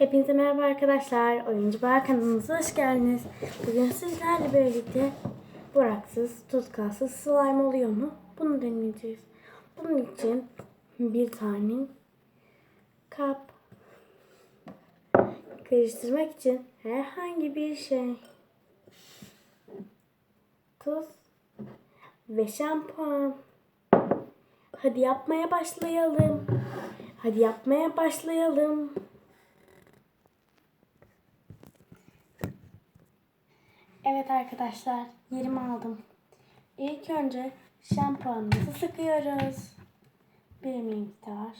Hepinize merhaba arkadaşlar. Oyuncu Bar kanalımıza hoş geldiniz. Bugün sizlerle birlikte buraksız, tutkalsız slime oluyor mu? Bunu deneyeceğiz. Bunun için bir tane kap karıştırmak için herhangi bir şey tuz ve şampuan. Hadi yapmaya başlayalım. Hadi yapmaya başlayalım. Evet arkadaşlar, yerimi aldım. İlk önce şampuanımızı sıkıyoruz. Bir miktar.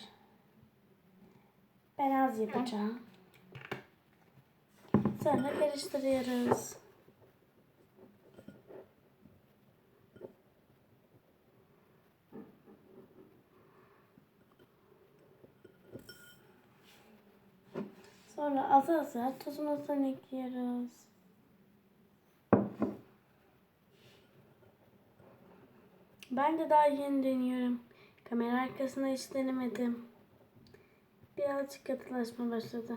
Ben az yapacağım. Sonra karıştırıyoruz. Sonra azar azar tuzumuzdan ekliyoruz. Ben de daha yeni deniyorum. Kamera arkasında hiç denemedim. Birazcık katılaşma başladı.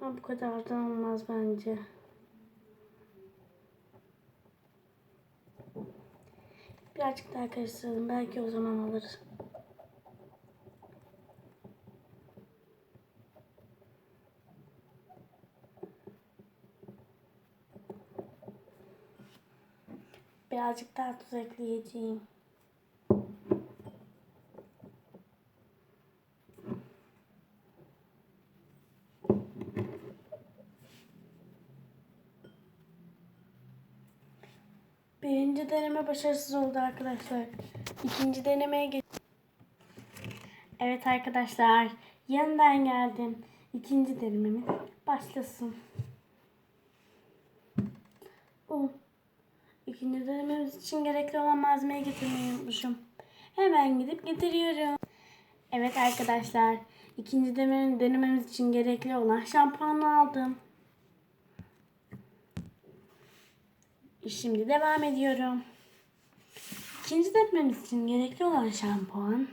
Ama bu kadar da olmaz bence. Birazcık daha karıştıralım. Belki o zaman olur. Birazcık daha tuz ekleyeceğim. Birinci deneme başarısız oldu arkadaşlar. İkinci denemeye geç. Evet arkadaşlar, yeniden geldim. İkinci denememiz başlasın. Oh. İkinci denememiz için gerekli olan malzemeyi getirmeyi unutmuşum. Hemen gidip getiriyorum. Evet arkadaşlar, ikinci deneme- denememiz için gerekli olan şampuanı aldım. Şimdi devam ediyorum. İkinci denememiz için gerekli olan şampuan.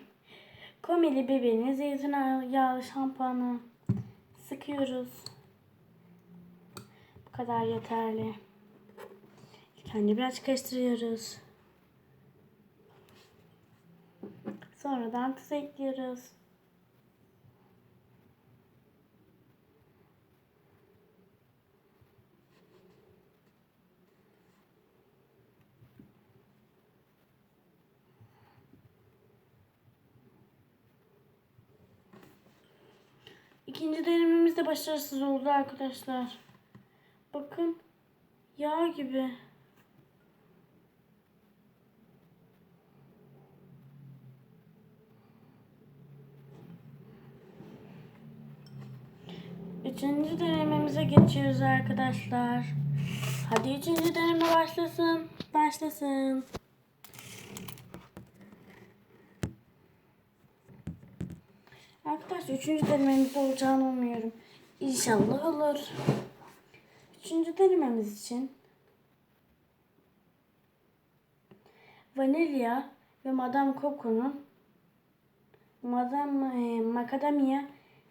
Komili bebeğinin zeytinyağı şampuanı sıkıyoruz. Bu kadar yeterli. Kendi biraz karıştırıyoruz. Sonradan tuz ekliyoruz. İkinci denememiz de başarısız oldu arkadaşlar. Bakın yağ gibi. Üçüncü denememize geçiyoruz arkadaşlar. Hadi üçüncü deneme başlasın. Başlasın. Arkadaşlar üçüncü denememizde olacağını umuyorum. İnşallah olur. Üçüncü denememiz için vanilya ve Madame Coco'nun Madame e, Macadamia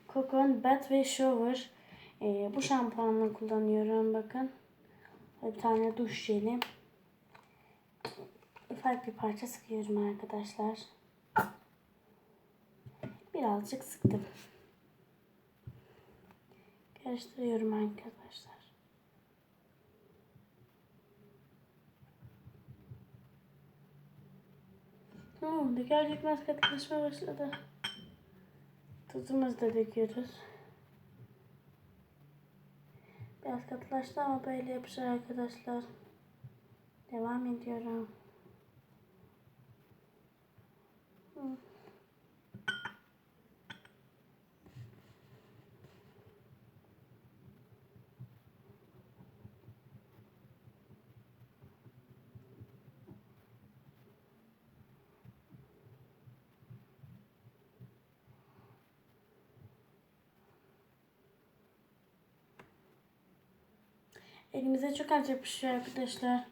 Coco'nun Bath ve Shower e, bu şampuanını kullanıyorum bakın. Bir tane duş jeli. Ufak bir parça sıkıyorum arkadaşlar. Birazcık sıktım. Karıştırıyorum arkadaşlar. Hmm, döker dökmez katılaşma başladı. Tuzumuzu da döküyoruz. Biraz katılaştı ama böyle yapışır arkadaşlar. Devam ediyorum. Elimize çok az yapışıyor şey arkadaşlar.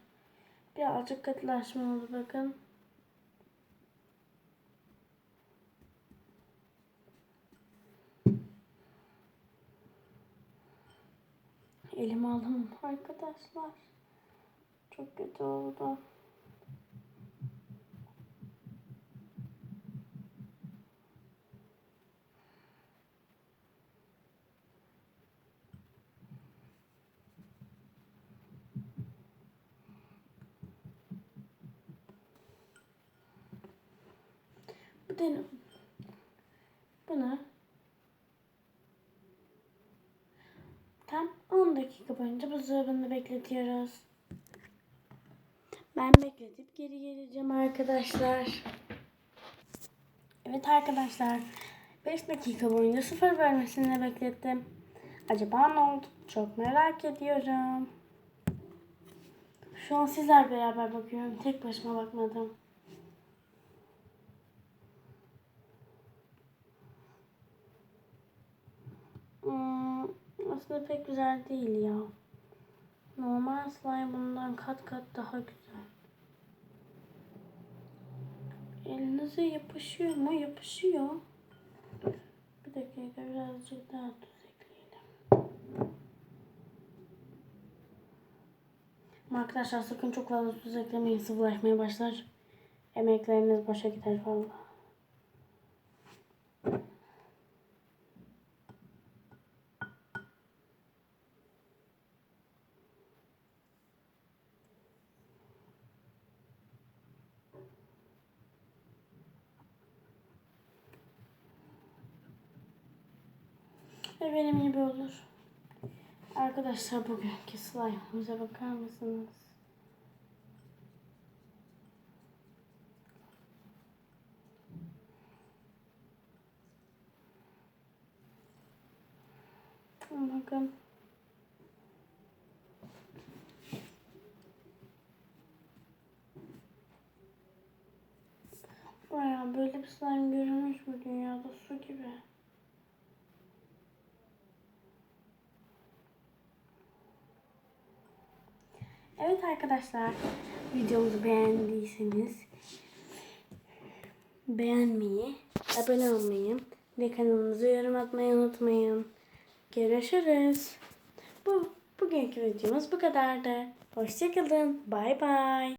Birazcık katılaşma oldu bakın. Elim aldım arkadaşlar. Çok kötü oldu. Bu bunu tam 10 dakika boyunca buzdolabında bekletiyoruz. Ben bekletip geri geleceğim arkadaşlar. Evet arkadaşlar. 5 dakika boyunca sıfır bölmesinde beklettim. Acaba ne oldu? Çok merak ediyorum. Şu an sizler beraber bakıyorum. Tek başıma bakmadım. Aslında pek güzel değil ya. Normal slime bundan kat kat daha güzel. Elinize yapışıyor mu? Yapışıyor. Bir dakika birazcık daha tuz ekleyelim. Arkadaşlar sakın çok fazla tuz eklemeyin. Sıvılaşmaya başlar. Emekleriniz boşa gider vallahi. Ve benim gibi olur. Arkadaşlar bugünkü slime'ımıza bakar mısınız? Bakın. Baya böyle bir slime görülmüş mü dünyada su gibi. Evet arkadaşlar videomuzu beğendiyseniz beğenmeyi, abone olmayı ve kanalımıza yorum atmayı unutmayın. Görüşürüz. Bu bugünkü videomuz bu kadardı. Hoşçakalın. Bay bay.